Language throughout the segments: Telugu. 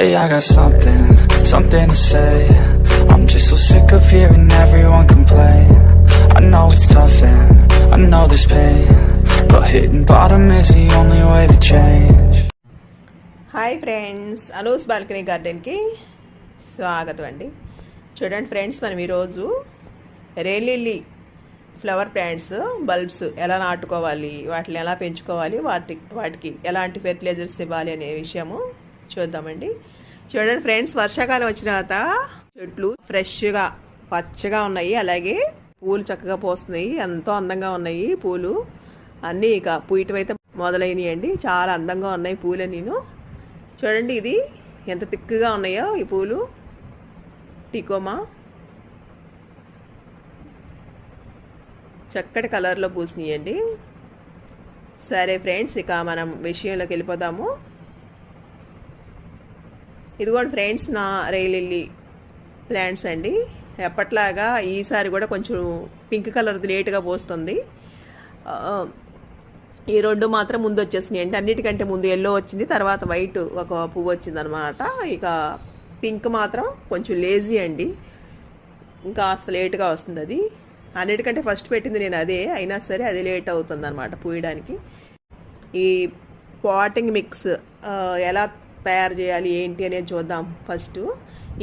Hey, I got something, something to say. I'm just so sick of hearing everyone complain. I know it's tough and I know there's pain. But hitting bottom is the only way to change. Hi friends Anu's balcony గార్డెన్కి స్వాగతం అండి చూడండి ఫ్రెండ్స్ మనం ఈరోజు రేలిల్లీ ఫ్లవర్ ప్లాంట్స్ బల్బ్స్ ఎలా నాటుకోవాలి వాటిని ఎలా పెంచుకోవాలి వాటి వాటికి ఎలాంటి ఫెర్టిలైజర్స్ ఇవ్వాలి అనే విషయము చూద్దామండి. చూడండి ఫ్రెండ్స్ వర్షాకాలం వచ్చిన తర్వాత చెట్లు ఫ్రెష్గా పచ్చగా ఉన్నాయి. అలాగే పూలు చక్కగా పోస్తున్నాయి. ఎంతో అందంగా ఉన్నాయి పూలు. అన్నీ ఇక పూయటమైతే మొదలైనయండి. చాలా అందంగా ఉన్నాయి పూలు నేను చూడండి ఇది ఎంత తిక్కుగా ఉన్నాయో ఈ పూలు. టికోమా. చక్కటి కలర్లో పూసినాయండి. సరే ఫ్రెండ్స్ ఇక మనం విషయంలోకి వెళ్ళిపోదాము. ఇదిగోండి ఫ్రెండ్స్ నా రైలిల్లీ ప్లాంట్స్ అండి. ఎప్పట్లాగా ఈసారి కూడా కొంచెం పింక్ కలర్ది లేట్గా పోస్తుంది. ఈ రెండు మాత్రం ముందు వచ్చేసినాయి అండి. అన్నిటికంటే ముందు ఎల్లో వచ్చింది తర్వాత వైట్ ఒక పువ్వు వచ్చిందనమాట ఇక పింక్ మాత్రం కొంచెం లేజీ అండి. ఇంకా కాస్త లేట్గా వస్తుంది అది. అన్నిటికంటే ఫస్ట్ పెట్టింది నేను అదే. అయినా సరే అది లేట్ అవుతుంది అనమాట పూయడానికి. ఈ పాటింగ్ మిక్స్ ఎలా తయారు చేయాలి ఏంటి అనేది చూద్దాం. ఫస్ట్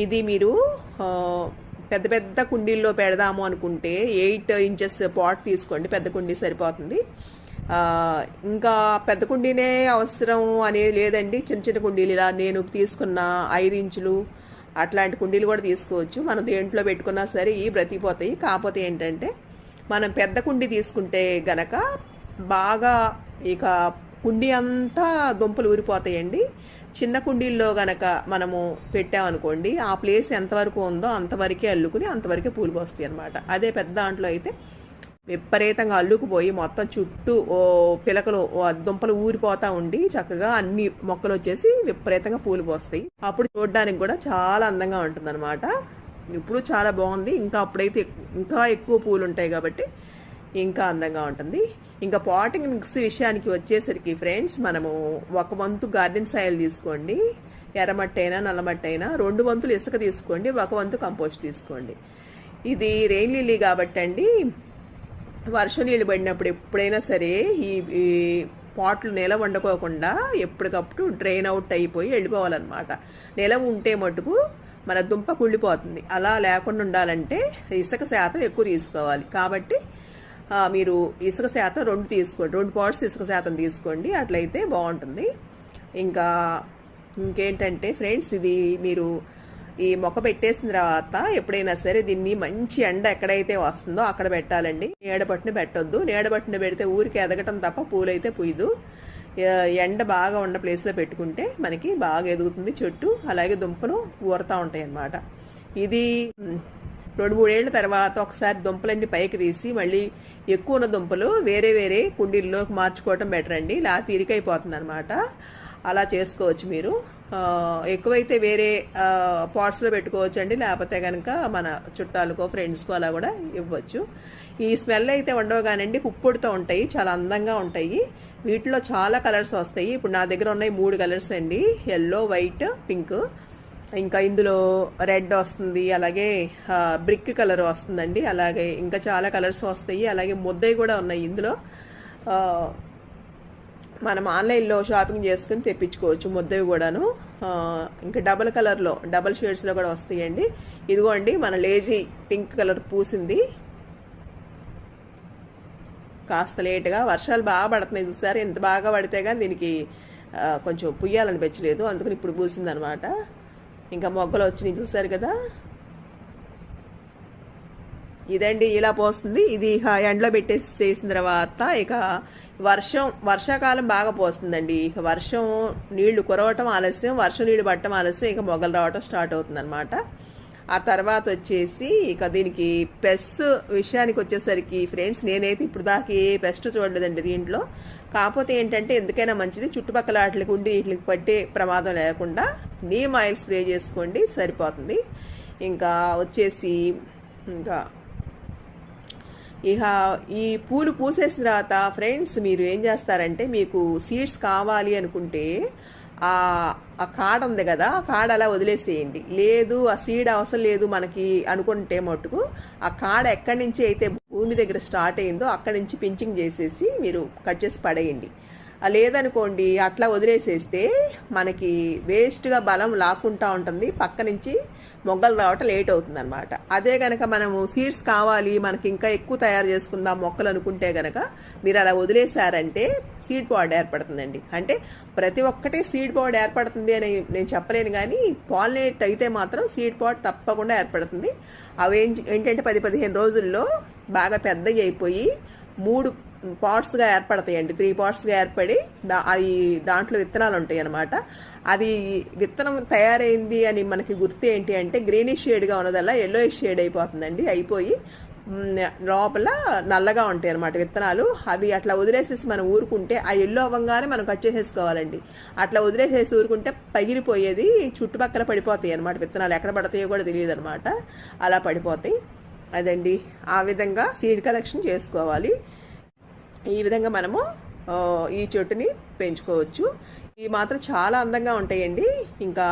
ఇది మీరు పెద్ద పెద్ద కుండీల్లో పెడదాము అనుకుంటే ఎయిట్ ఇంచెస్ పాట్ తీసుకోండి పెద్ద కుండీ సరిపోతుంది. ఇంకా పెద్ద కుండీనే అవసరం అనేది లేదండి. చిన్న చిన్న కుండీలు ఇలా నేను తీసుకున్న ఐదు ఇంచులు అట్లాంటి కుండీలు కూడా తీసుకోవచ్చు. మనం దేంట్లో పెట్టుకున్నా సరే ఈ బ్రతికిపోతాయి. కాకపోతే ఏంటంటే మనం పెద్ద కుండీ తీసుకుంటే గనక బాగా ఇక కుండీ అంతా దుంపలు ఊరిపోతాయండి. చిన్న కుండీల్లో గనక మనము పెట్టామనుకోండి ఆ ప్లేస్ ఎంతవరకు ఉందో అంతవరకే అల్లుకుని అంతవరకే పూలు పోస్తాయి అనమాట అదే పెద్ద దాంట్లో అయితే విపరీతంగా అల్లుకుపోయి మొత్తం చుట్టూ ఓ పిలకలు దుంపలు ఊరిపోతా ఉండి చక్కగా అన్ని మొక్కలు వచ్చేసి విపరీతంగా పూలు పోస్తాయి. అప్పుడు చూడడానికి కూడా చాలా అందంగా ఉంటుంది ఇప్పుడు చాలా బాగుంది. ఇంకా అప్పుడైతే ఇంకా ఎక్కువ పూలు ఉంటాయి కాబట్టి ఇంకా అందంగా ఉంటుంది. ఇంకా పాటింగ్ మిక్స్ విషయానికి వచ్చేసరికి ఫ్రెండ్స్ మనము ఒక వంతు గార్డెన్ సాయిల్ తీసుకోండి. ఎర్రమట్టి అయినా నల్లమట్టి అయినా రెండు వంతులు ఇసుక తీసుకోండి ఒక వంతు కంపోస్ట్ తీసుకోండి. ఇది రెయిన్ లిల్లీ కాబట్టి అండి వర్షం నీళ్ళు పడినప్పుడు ఎప్పుడైనా సరే ఈ పాట్లు నిల వండుకోకుండా ఎప్పటికప్పుడు డ్రైన్ అవుట్ అయిపోయి వెళ్ళిపోవాలన్నమాట. నెల ఉంటే మటుకు మన దుంప కుళ్ళిపోతుంది. అలా లేకుండా ఉండాలంటే ఇసుక శాతం ఎక్కువ తీసుకోవాలి. కాబట్టి మీరు ఇసుక శాతం రెండు తీసుకోండి. రెండు పాట్స్ ఇసుక శాతం తీసుకోండి. అట్లయితే బాగుంటుంది. ఇంకా ఇంకేంటంటే ఫ్రెండ్స్ ఇది మీరు ఈ మొక్క పెట్టేసిన తర్వాత ఎప్పుడైనా సరే దీన్ని మంచి ఎండ ఎక్కడైతే వస్తుందో అక్కడ పెట్టాలండి. నీడబట్టున పెట్టొద్దు. నీడబట్టున పెడితే ఊరికి ఎదగటం తప్ప పూలైతే పూయదు. ఎండ బాగా ఉన్న ప్లేస్లో పెట్టుకుంటే మనకి బాగా ఎదుగుతుంది. చెట్టు అలాగే దుంపలు ఊరుతూ ఉంటాయి అన్నమాట ఇది రెండు మూడేళ్ళ తర్వాత ఒకసారి దుంపలన్నీ పైకి తీసి మళ్ళీ ఎక్కువ ఉన్న దుంపలు వేరే వేరే కుండీల్లోకి మార్చుకోవటం బెటర్ అండి. ఇలా తీరికైపోతుంది అనమాట అలా చేసుకోవచ్చు మీరు. ఎక్కువైతే వేరే పాట్స్లో పెట్టుకోవచ్చు అండి లేకపోతే కనుక మన చుట్టాలకో ఫ్రెండ్స్కో అలా కూడా ఇవ్వచ్చు. ఈ స్మెల్ అయితే ఉండవు కానండి పుప్పొడితో ఉంటాయి చాలా అందంగా ఉంటాయి. వీటిలో చాలా కలర్స్ వస్తాయి. ఇప్పుడు నా దగ్గర ఉన్నాయి మూడు కలర్స్ అండి. ఎల్లో వైట్ పింక్ ఇంకా ఇందులో రెడ్ వస్తుంది అలాగే బ్రిక్ కలర్ వస్తుందండి అలాగే ఇంకా చాలా కలర్స్ వస్తాయి అలాగే ముద్దయి కూడా ఉన్నాయి ఇందులో. మనం ఆన్లైన్లో షాపింగ్ చేసుకుని తెప్పించుకోవచ్చు ముద్దవి కూడాను. ఇంకా డబల్ కలర్లో డబల్ షేడ్స్లో కూడా వస్తాయండి. ఇదిగోండి మన లేజీ పింక్ కలర్ పూసింది. కాస్త లేటుగా వర్షాలు బాగా పడుతున్నాయి చూసారు? ఎంత బాగా పడితే కానీ దీనికి కొంచెం పుయ్యాలనిపించలేదు అందుకని ఇప్పుడు పూసింది అనమాట ఇంకా మొగ్గలు వచ్చినాయి చూసారు కదా? ఇదండి ఇలా పోస్తుంది. ఇది ఇక ఎండలో పెట్టేసి చేసిన తర్వాత ఇక వర్షం వర్షాకాలం బాగా పోస్తుందండి. ఇక వర్షం నీళ్ళు కురవటం ఆలస్యం వర్షం నీళ్ళు పట్టడం ఆలస్యం ఇక మొగ్గలు రావటం స్టార్ట్ అవుతుంది ఆ తర్వాత వచ్చేసి ఇక దీనికి పెస్ట్ విషయానికి వచ్చేసరికి ఫ్రెండ్స్ నేనైతే ఇప్పుడు దాకా ఏ పెస్ట్ చూడలేదండి దీంట్లో. కాకపోతే ఏంటంటే ఎందుకైనా మంచిది చుట్టుపక్కల వాటికి ఉండి వీటికి పట్టే ప్రమాదం లేకుండా నీమ్ ఆయిల్ స్ప్రే చేసుకోండి సరిపోతుంది. ఇంకా వచ్చేసి ఇంకా ఇక ఈ పూలు పూసేసిన తర్వాత ఫ్రెండ్స్ మీరు ఏం చేస్తారంటే మీకు సీడ్స్ కావాలి అనుకుంటే ఆ కాడ ఉంది కదా ఆ కాడ అలా వదిలేసేయండి. లేదు ఆ సీడ్ అవసరం లేదు మనకి అనుకుంటే మటుకు ఆ కాడ ఎక్కడి నుంచి అయితే భూమి దగ్గర స్టార్ట్ అయిందో అక్కడి నుంచి పించింగ్ చేసేసి మీరు కట్ చేసి పడేయండి. లేదనుకోండి అట్లా వదిలేసేస్తే మనకి వేస్ట్గా బలం లాక్కుంటా ఉంటుంది. పక్క నుంచి మొగ్గలు రావటం లేట్ అవుతుంది అనమాట అదే గనక మనము సీడ్స్ కావాలి మనకి ఇంకా ఎక్కువ తయారు చేసుకుందాం మొక్కలు అనుకుంటే గనక మీరు అలా వదిలేశారంటే సీడ్ పాడ్ ఏర్పడుతుందండి. అంటే ప్రతి ఒక్కటి సీడ్ పాడ్ ఏర్పడుతుంది అని నేను చెప్పలేను కానీ పాలినేట్ అయితే మాత్రం సీడ్ పాడ్ తప్పకుండా ఏర్పడుతుంది. అవి ఏంటంటే పది పదిహేను రోజుల్లో బాగా పెద్దగా అయిపోయి మూడు పాట్స్గా ఏర్పడతాయండి. త్రీ పాట్స్గా ఏర్పడి దా అవి దాంట్లో విత్తనాలు ఉంటాయి అనమాట అది విత్తనం తయారైంది అని మనకి గుర్తు ఏంటి అంటే గ్రీనిష్ షేడ్గా ఉన్నదల్లా ఎల్లో షేడ్ అయిపోతుందండి అయిపోయి లోపల నల్లగా ఉంటాయి అన్నమాట విత్తనాలు. అవి అట్లా వదిలేసేసి మనం ఊరుకుంటే ఆ ఎల్లో అవ్వగానే మనం కట్ చేసేసుకోవాలండి. అట్లా వదిలేసేసి ఊరుకుంటే పగిలిపోయేది చుట్టుపక్కల పడిపోతాయి అన్నమాట విత్తనాలు. ఎక్కడ పడతాయో కూడా తెలియదు అనమాట అలా పడిపోతాయి. అదండి. ఆ విధంగా సీడ్ కలెక్షన్ చేసుకోవాలి. ఈ విధంగా మనము ఈ చెట్టుని పెంచుకోవచ్చు. ఇవి మాత్రం చాలా అందంగా ఉంటాయండి. ఇంకా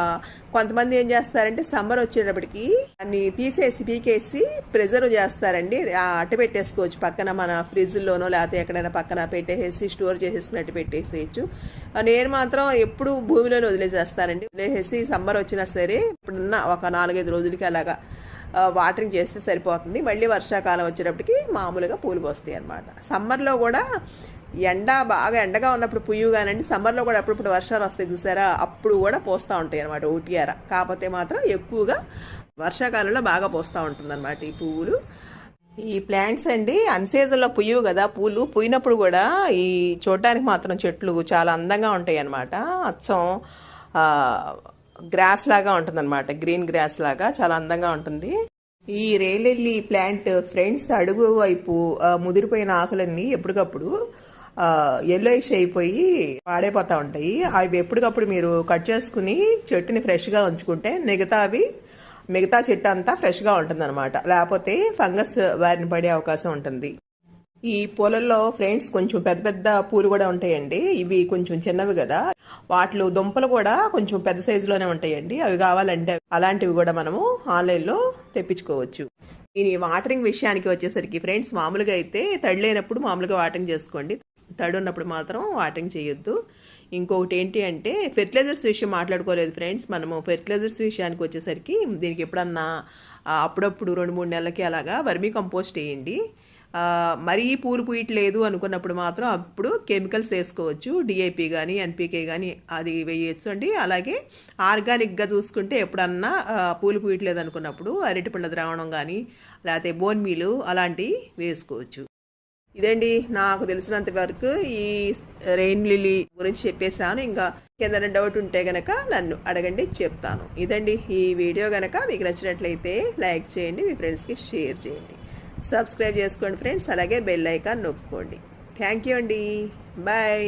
కొంతమంది ఏం చేస్తారంటే సమ్మర్ వచ్చేటప్పటికి అన్ని తీసేసి పీకేసి ప్రిజర్వ్ చేస్తారండి. అట్టు పెట్టేసుకోవచ్చు. పక్కన మన ఫ్రిడ్జ్లోనో లేకపోతే ఎక్కడైనా పక్కన పెట్టేసి స్టోర్ చేసేసుకున్నట్టు పెట్టేసేయచ్చు. నేను మాత్రం ఎప్పుడు భూమిలోనే వదిలేసేస్తానండి. వదిలేసేసి సమ్మర్ వచ్చినా సరే ఇప్పుడున్న ఒక నాలుగైదు రోజులకి అలాగా వాటరింగ్ చేస్తే సరిపోతుంది. మళ్ళీ వర్షాకాలం వచ్చేటప్పటికి మామూలుగా పూలు పోస్తాయి అనమాట సమ్మర్లో కూడా ఎండ బాగా ఎండగా ఉన్నప్పుడు పుయ్యుగానండి సమ్మర్లో కూడా అప్పుడప్పుడు వర్షాలు వస్తాయి చూసారా? అప్పుడు కూడా పోస్తూ ఉంటాయి అనమాట ఊటియార. కాకపోతే మాత్రం ఎక్కువగా వర్షాకాలంలో బాగా పోస్తూ ఉంటుంది ఈ పువ్వులు. ఈ ప్లాంట్స్ అండి అన్సీజన్లో పుయ్యవు కదా పూలు. పుయినప్పుడు కూడా ఈ చూడడానికి మాత్రం చెట్లు చాలా అందంగా ఉంటాయి అన్నమాట. అచ్చం గ్రాస్ లాగా ఉంటుందన్నమాట. గ్రీన్ గ్రాస్ లాగా చాలా అందంగా ఉంటుంది. ఈ రేలెల్లి ప్లాంట్ ఫ్రెండ్స్ అడుగు వైపు ముదిరిపోయిన ఆకులన్నీ ఎప్పటికప్పుడు ఎల్లోయిష్ అయిపోయి పాడైపోతూ ఉంటాయి. అవి ఎప్పటికప్పుడు మీరు కట్ చేసుకుని చెట్టుని ఫ్రెష్గా ఉంచుకుంటే మిగతా అవి మిగతా చెట్టు అంతా ఫ్రెష్గా ఉంటుందన్నమాట. లేకపోతే ఫంగస్ బారిన పడే అవకాశం ఉంటుంది. ఈ పూలల్లో ఫ్రెండ్స్ కొంచెం పెద్ద పెద్ద పూలు కూడా ఉంటాయండి. ఇవి కొంచెం చిన్నవి కదా. వాటిలో దుంపలు కూడా కొంచెం పెద్ద సైజులోనే ఉంటాయండి. అవి కావాలంటే అలాంటివి కూడా మనము ఆన్లైన్లో తెప్పించుకోవచ్చు. దీని వాటరింగ్ విషయానికి వచ్చేసరికి ఫ్రెండ్స్ మామూలుగా అయితే తడి లేనప్పుడు మామూలుగా వాటరింగ్ చేసుకోండి. తడి ఉన్నప్పుడు మాత్రం వాటరింగ్ చేయొద్దు. ఇంకొకటి ఏంటి అంటే ఫెర్టిలైజర్స్ విషయం మాట్లాడుకోలేదు ఫ్రెండ్స్. మనము ఫెర్టిలైజర్స్ విషయానికి వచ్చేసరికి దీనికి ఎప్పుడన్నా అప్పుడప్పుడు రెండు మూడు నెలలకి అలాగా వర్మీ కంపోస్ట్ వేయండి. మరీ పూలు పూయట్లేదు అనుకున్నప్పుడు మాత్రం అప్పుడు కెమికల్స్ వేసుకోవచ్చు డిఐపి కానీ ఎన్పికే కానీ అది వేయచ్చు అండి. అలాగే ఆర్గానిక్గా చూసుకుంటే ఎప్పుడన్నా పూలు పూయట్లేదు అనుకున్నప్పుడు అరటిపళ్ళ ద్రావణం కానీ లేకపోతే బోన్ మీలు అలాంటివి వేసుకోవచ్చు. ఇదండి నాకు తెలిసినంత వరకు ఈ రెయిన్ లిలీ గురించి చెప్పేశాను. ఇంకా కింద డౌట్ ఉంటే గనక నన్ను అడగండి చెప్తాను. ఇదండి ఈ వీడియో గనక మీకు నచ్చినట్లయితే లైక్ చేయండి మీ ఫ్రెండ్స్కి షేర్ చేయండి. సబ్స్క్రైబ్ చేసుకోండి ఫ్రెండ్స్. అలాగే బెల్ ఐకాన్ నొక్కుకోండి థ్యాంక్ యూ అండి. బాయ్.